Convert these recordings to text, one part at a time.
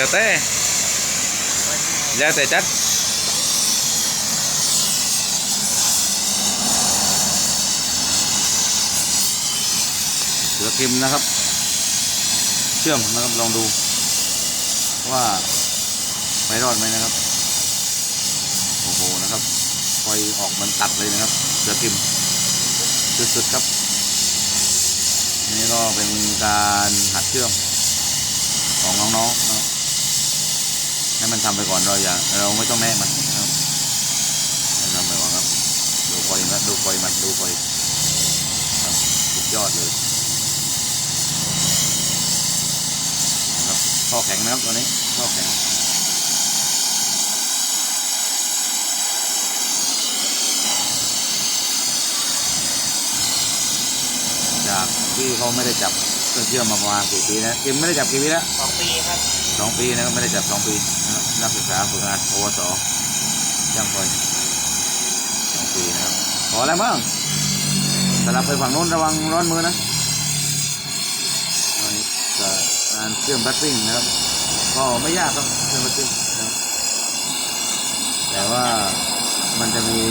แล้วแต่แล้วแต่จัดเสือกิมนะครับ เชื่อมนะครับลองดูว่าไปรอดไหมนะครับโอ้โหนะครับไฟออกมันตัดเลยนะครับเสือกิมสุดๆครับนี่ก็เป็นการหัดเชื่อมของน้องๆนะครับ ให้มันทำไปก่อนเราอย่าเราไม่ต้องแนะมันครับทำไปก่อนครับ ดูไฟมันดูไฟมันดูไฟครับสุดยอดเลยครับข้อแข็งนะครับตัวนี้ข้อแข็งจากที่เขาไม่ได้จับ เครื่องเชื่อมมาประมาณกี่ปีนะกิมไม่ได้จับกี่ปีแล้วสองปีครับสองปีนะครับไม่ได้จับสองปีนะครับนักศึกษาฝึกงานโอวสช่างไฟสองปีนะครับพอแล้วมั้งสลับไปฝั่งนู้นระวังร้อนมือนะอันนี้ก็การเชื่อมบัตติ้งนะครับก็ไม่ยากครับเชื่อมบัตติ้งนะครับแต่ว่ามันจะมี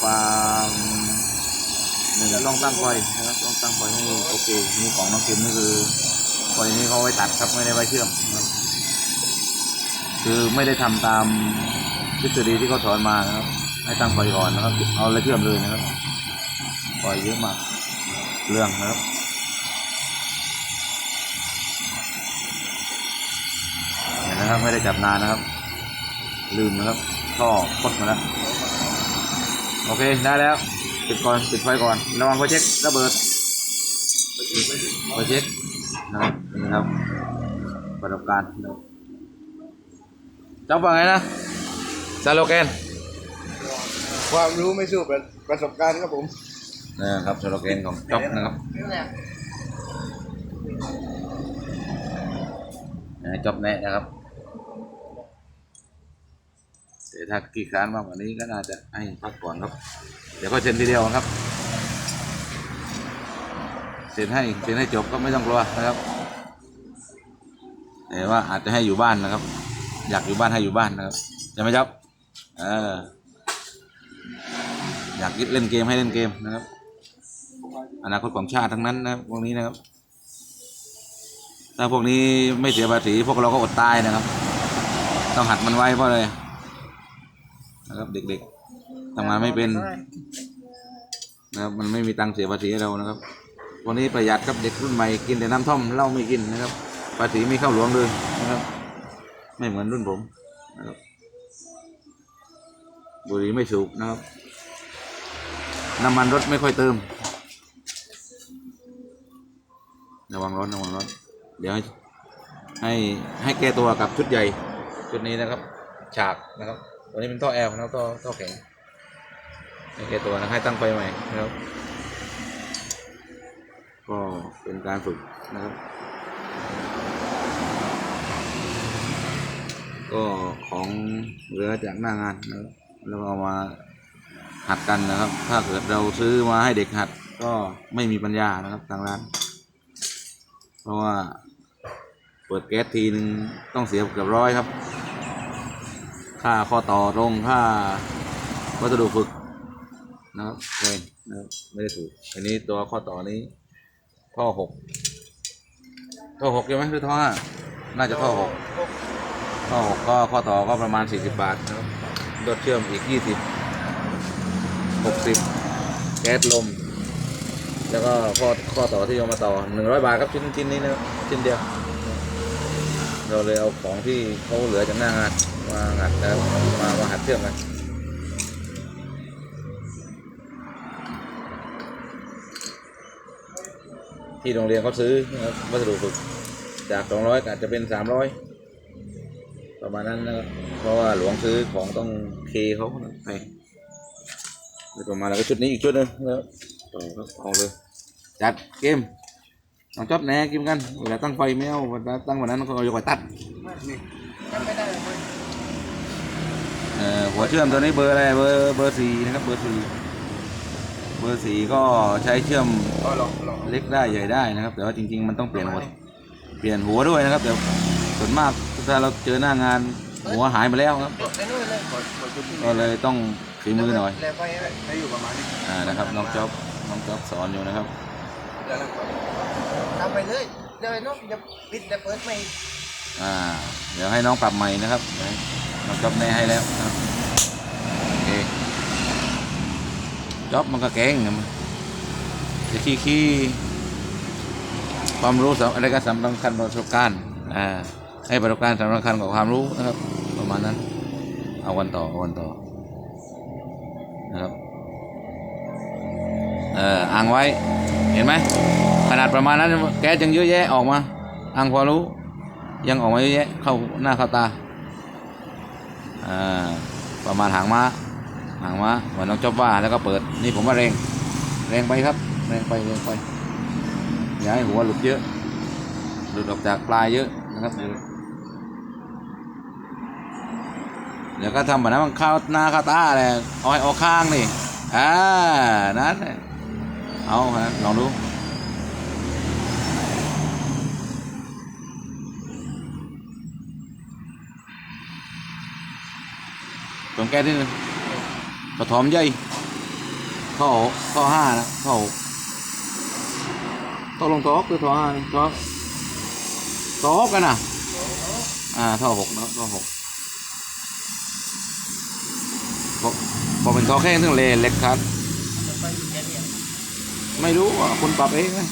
ความ หนึ่งต้องตั้งไฟนะครับต้องตั้งไฟให้โอเคนี่ของน้องกิมนี่คือไฟนี้เขาไว้ตัดครับไม่ได้ไว้เชื่อมครับคือไม่ได้ทำตามทฤษฎีที่เขาสอนมานะครับให้ตั้งไฟก่อนนะครับ เอาเลยเชื่อมเลยนะครับไฟเยอะมากเรื่องนะครับเห็นนะครับไม่ได้จับนานนะครับ ลืมนะครับท่อพดมาแล้วโอเคได้แล้ว ปิดก่อนปิดไฟก่อนระวังไฟเช็คระเบิดโปรเจกต์นะครับนี่นะครับประสบการณ์นะครับจอบว่าไงนะสโลแกนความรู้ไม่สู้ประประสบการณ์ครับผมนะครับสโลแกนของจอบนะครับนะจอบแนะนะครับ แต่ถ้ากี่ครั้งมากกว่านี้ก็น่าจะให้พักก่อนครับ เดี๋ยวก็เซ็นทีเดียวครับเซ็นให้เซ็นให้จบก็ไม่ต้องกลัวนะครับแต่ว่าอาจจะให้อยู่บ้านนะครับ อยากอยู่บ้านให้อยู่บ้านนะครับใช่ไหมจ๊อบเอออยากเล่นเกมให้เล่นเกมนะครับ อนาคตของชาติทั้งนั้นนะครับพวกนี้นะครับ ถ้าพวกนี้ไม่เสียภาษีพวกเราก็อดตายนะครับ ต้องหัดมันไว้เพราะอะไร นะครับ เด็กๆทำงานไม่เป็นนะครับ มันไม่มีตังค์เสียภาษีให้เรานะครับวันนี้ประหยัดครับเด็กรุ่นใหม่กินแต่น้ำท่อมเหล้าไม่กินนะครับภาษีไม่เข้าหลวงเลยนะครับ ไม่เหมือนรุ่นผมนะครับบุหรี่ไม่สูบนะครับ น้ำมันรถไม่ค่อยเติมระวังร้อนระวังร้อนเดี๋ยวให้ให้ให้แก้ตัวกับชุดใหญ่ชุดนี้นะครับ ฉากนะครับ ตัวนี้เป็นท่อแอลนะครับท่อท่อแข็งให้แก้ตัวนะให้ตั้งไฟใหม่นะครับ ก็เป็นการฝึกนะครับ ก็ของเหลือจากหน้างานนะครับแล้วเอามาหัดกันนะครับ ถ้าเกิดเราซื้อมาให้เด็กหัดก็ไม่มีปัญญานะครับทางร้าน เพราะว่าเปิดแก๊สทีหนึ่งต้องเสียเกือบร้อยครับ ค่าข้อต่อตรงค่าวัสดุฝึกนะครับแพงนะครับไม่ได้ถูก อันนี้ตัวข้อต่อนี้ ท่อหกท่อหกใช่ไหมหรือท่อห้าน่าจะท่อหกก็ก็ข้อต่อก็ประมาณ40บาทนะครับรถเชื่อมอีก20 60แก๊สลม แล้วก็ข้อข้อต่อที่เอามาต่อ100บาทครับชิ้นชิ้นนี้นะชิ้นเดียว เราเลยเอาของที่เขาเหลือจากหน้างาน มาหัดนะมามาหัดเชื่อมกันที่โรงเรียนเขาซื้อนะครับวัสดุฝึกจาก200ก็อยอาจจะเป็น300ประมาณนั้นนะครับเพราะว่าหลวงซื้อของต้องเคเขานะแพงโดยประมาณแล้วก็ชุดนี้อีกชุดหนึงนะครับต่อครับเอาเลยจัดเกมน้องจอบแหนกินกันเวลาตั้งไฟไม่เอาเวลาตั้งวันนั้นก็เอาอยู่กับตัดไม่ได้เลย หัวเชื่อมตัวนี้เบอร์อะไรเบอร์เบอร์สี่นะครับเบอร์สี่เบอร์สี่ก็ใช้เชื่อมก็ลองลองเล็กได้ใหญ่ได้นะครับ แต่ว่าจริง ๆ มันต้องเปลี่ยนหัวเปลี่ยนหัวด้วยนะครับแต่ส่วนมากถ้าเราเจอหน้างานหัวหายมาแล้วครับไปนู่นเลยกดกดจุดที่ก็เลยต้องฝีมือหน่อยแล้วไปให้อยู่ประมาณนี้อ่านะครับน้องจ๊อบน้องจ๊อบสอนอยู่นะครับแล้วเราก็ทำไปเลยเดี๋ยวไอ้น้องจะปิดจะเปิดไม่อ่าเดี๋ยวให้น้องปรับใหม่นะครับเดี๋ยวให้ น้องจ๊อบแน่ให้แล้วนะครับโอเคจ๊อบมันก็เก่งนะมันจะขี้ขี้ความรู้สำอะไรก็สำคัญประสบการณ์อ่าให้ประสบการณ์สำคัญกว่าความรู้นะครับ ประมาณนั้นเอาวันต่อเอาวันต่อนะครับเอ่ออ่างไว้เห็นไหมขนาดประมาณนั้นแก๊สยังเยอะแยะออกมาอ่างพอรู้ยังออกมาเยอะแยะเข้าหน้าเข้าตา ประมาณหางม้าหางม้าเหมือนน้องจอบว่าแล้วก็เปิดนี่ผมว่าแรงแรงไปครับแรงไปแรงไปอย่าให้หัวหลุดเยอะหลุดออกจากปลายเยอะนะครับเดี๋ยวเดี๋ยวก็ทำแบบนั้นมันเข้าหน้าเข้าตาแหละเอาให้ออกข้างนี่อ่านั่นเอาครับลองดู ตรงแก้นิดนึงกระถอมใหญ่ท่อท่อห้านะท่อท่อลงท่อหกคือท่อห้านะท่อท่อหกกันนะอ่าท่อหกนะท่อหกพอเป็นท่อแข้งถึงเลนเล็กครับไปอยู่แค่เนี้ยไม่รู้อะคุณปรับเองนะ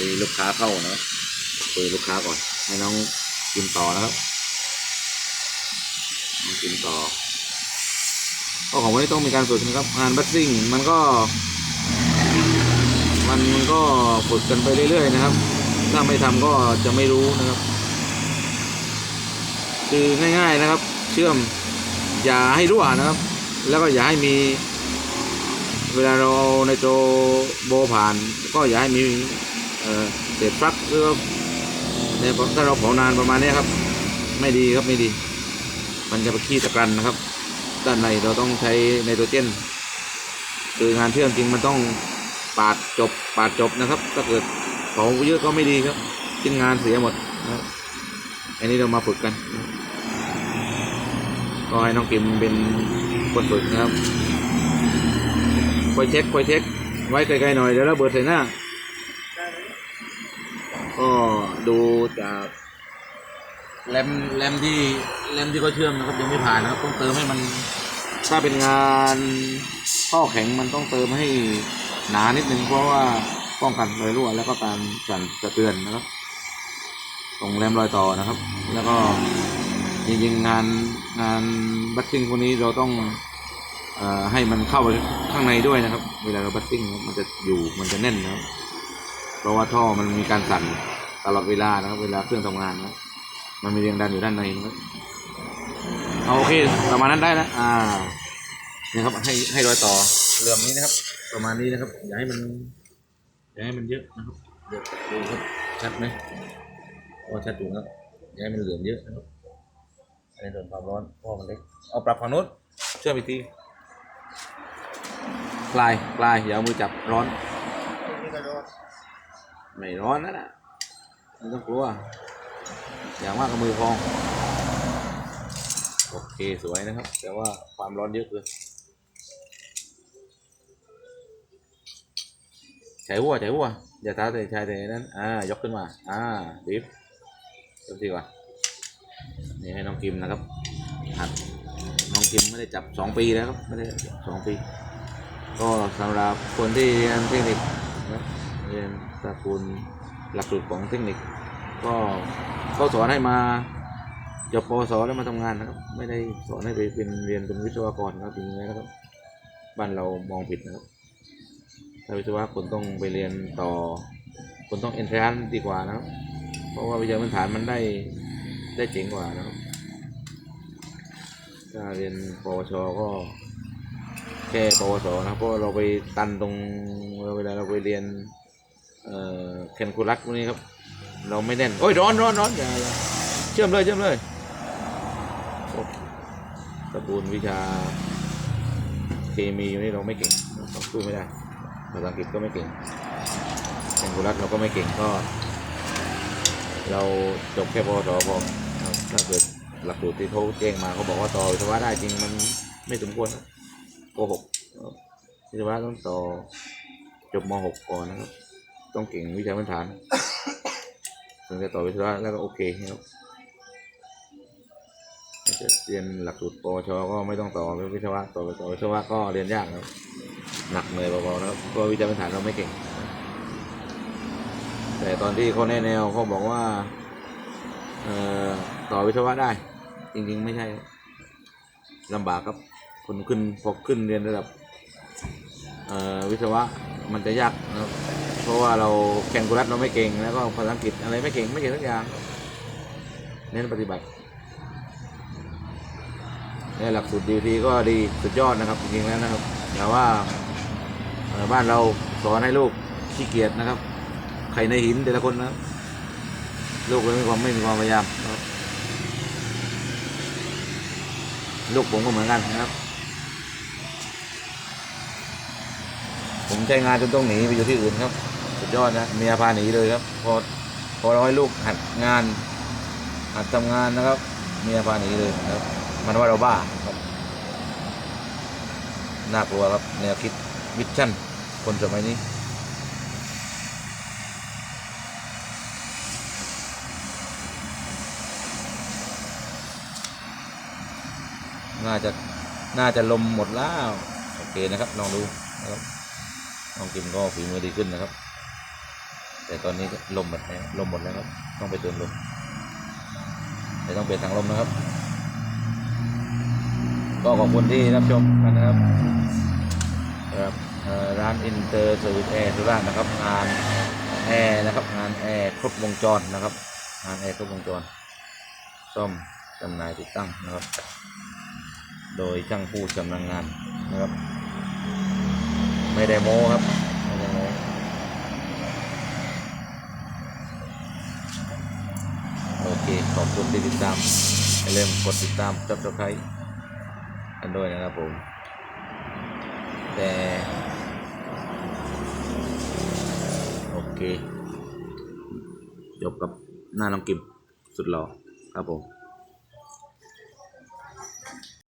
ดีลูกค้าเข้านะคุยลูกค้าก่อน ให้น้องกินต่อนะครับน้องกินต่อ ก็ของวันนี้ต้องมีการฝึกนะครับงานบัสซิ่งมันก็ มันมันก็ฝึกกันไปเรื่อยๆนะครับ ถ้าไม่ทำก็จะไม่รู้นะครับ คือง่าย ๆนะครับ เชื่อมอย่าให้รั่วนะครับ แล้วก็อย่าให้มีเวลาเรอาในโจโบผ่าน ก็อย่าให้มี เศษฟักหรือว่าเนี่ยถ้าเราเผานานประมาณนี้ครับ ไม่ดีครับไม่ดี มันจะไปขี้ตะกันนะครับ ด้านในเราต้องใช้ไนโตรเจนคืองานเชื่อมจริงมันต้องปาดจบปาดจบนะครับ ถ้าเกิดเผาเยอะก็ไม่ดีครับชิ้นงานเสียหมดนะครับอันนี้เรามาฝึกกันก็ให้น้องกิมเป็นคนฝึกนะครับคอยเช็คคอยเช็คไว้ไกลๆหน่อยเดี๋ยวเราเบิดใส่หน้า ก็ดูจากแรมแรมที่แรมที่เขาเชื่อมนะครับยังไม่ผ่านนะครับ ต้องเติมให้มันถ้าเป็นงานข้อแข็งมันต้องเติมให้หนานิดนึงเพราะว่าป้องกันรอยรั่วแล้วก็การสั่นสะเทือนนะครับ ตรงแรมรอยต่อนะครับ แล้วก็จริงๆงานงานบัตติ้งพวกนี้เราต้องอให้มันเข้าไปข้างในด้วยนะครับ เวลาเราบัตติ้งมันจะอยู่มันจะแน่นนะครับ เพราะว่าท่อมันมีการสั่นตลอดเวลานะครับ เวลาเครื่องทำงานนะมันมีแรงดันอยู่ด้านในนะครับเอาโอเคประมาณนั้นได้แล้วอ่านี่ครับให้ให้รอยต่อเหลื่อมนี้นะครับ ประมาณนี้นะครับ อย่าให้มันอย่าให้มันเยอะนะครับเดี๋ยวดูครับชัดไหมโอ้ชัดอยู่ครับอย่าให้มันเหลื่องเยอะนะครับอันนี้โดนความร้อนพราะมันเล็กเอาปรับฝั่งนู้นเชื่อมอีกทีปลายปลายอย่าเอามือจับร้อน ไม่ร้อนนั่นะไม่ต้องกลัว อย่างมากก็มือพอง โอเคสวยนะครับ แต่ว่าความร้อนเยอะเกินใช้หัวใช้หัวอย่าท้าแต่ใช้แต่นั้น อ่ายกขึ้นมา อ่าดิฟยกดีกว่านี่ให้น้องกิมนะครับหัดน้องกิมไม่ได้จับสองปีแล้วครับไม่ได้สองปี ก็สำหรับคนที่เรียนเทคนิค เรียนตะกูลหลักสูตรของเทคนิค ก็ก็สอนให้มาจบปสแล้วมาทำงานนะครับ ไม่ได้สอนให้ไปเป็นเรียนเป็นวิศวกรนะครับจริงๆนะครับ บ้านเรามองผิดนะครับ ถ้าวิศวะคุณต้องไปเรียนต่อคุณต้องเอนทรานดีกว่านะครับ เพราะว่าวิชาพื้นฐานมันได้ได้เจ๋งกว่านะครับ ถ้าเรียนปวชก็แค่ปวสนะเพราะเราไปตันตรงเวลาเราไปเรียน เอ่อแคนคูลัสพวกนี้ครับ เราไม่แน่นโอ้ยร้อนร้อนร้อนอย่าอย่าเชื่อมเลยเชื่อมเลยตระกูลวิชาเคมีอยู่นี่เราไม่เก่งเราสู้ไม่ได้ภาษาอังกฤษก็ไม่เก่งแองกุลัสเราก็ไม่เก่งก็ เราจบแค่ปวสพอถ้าเกิดหลักสูตรที่เขาแจ้งมาเขาบอกว่าต่อวิศวะได้จริงมันไม่สมควรโกหกวิศวะต้องต่อจบม .6 ก่อนนะครับ ต้องเก่งวิชาพื้นฐานถึงจะต่อวิศวะแล้วก็โอเคครับจะเรียนหลักสูตรปวชก็ไม่ต้องต่อวิศวะต่อต่อวิศวะก็เรียนยากครับ หนักเหนื่อยเบาๆนะครับเพราะวิชาพื้นฐานเราไม่เก่ง แต่ตอนที่เขาแนะแนวเขาบอกว่าเอ่อต่อวิศวะได้ จริงๆ ไม่ใช่ครับลำบากครับคนขึ้นพอขึ้นเรียนระดับเอ่อวิศวะมันจะยากนะครับ เพราะว่าเราแข่งกุรัตเราไม่เก่งแล้วก็ภาษาอังกฤษอะไรไม่เก่งไม่เก่งทุกอย่างเน้นปฏิบัติในหลักสูตรดีทีก็ดีสุดยอดนะครับจริงๆแล้วนะครับแต่ว่าบ้านเราสอนให้ลูกขี้เกียจนะครับ ไข่ในหินแต่ละคนนะลูกเลยไม่มีความไม่มีความพยายามครับลูกผมก็เหมือนกันนะครับ ผมใช้งานจนต้องหนีไปอยู่ที่อื่นครับ สุดยอดนะเมียพาหนีเลยครับ พอพอเราให้ลูกหัดงาน หัดทำงานนะครับ เมียพาหนีเลยครับ มันว่าเราบ้าครับน่ากลัวครับแนวคิดมิชชั่น คนสมัยนี้น่าจะน่าจะลมหมดแล้ว โอเคนะครับลองดูนะครับลองกินก็ฝีมือดีขึ้นนะครับ แต่ตอนนี้ลมหมดแล้วลมหมดแล้วครับ ต้องไปเติมลมแต่ต้องเปลี่ยนทางลมนะครับ ก็ขอบคุณที่รับชมกันนะครับครับร้านอินเตอร์เซอร์วิสแอร์สุราษฎร์นะครับงานแอร์นะครับงานแอร์ครบวงจรนะครับงานแอร์ครบวงจรซ่อมจำหน่ายติดตั้งนะครับ โดยช่างผู้ชำนาญงานนะครับ ไม่ได้โม้ครับ ไม่ได้โม้โอเคขอบคุณที่ติดตามอย่าลืมกดติดตามจับสไครกันด้วยนะครับผม แต่โอเค จบกับหน้าน้องกิมสุดหล่อครับผม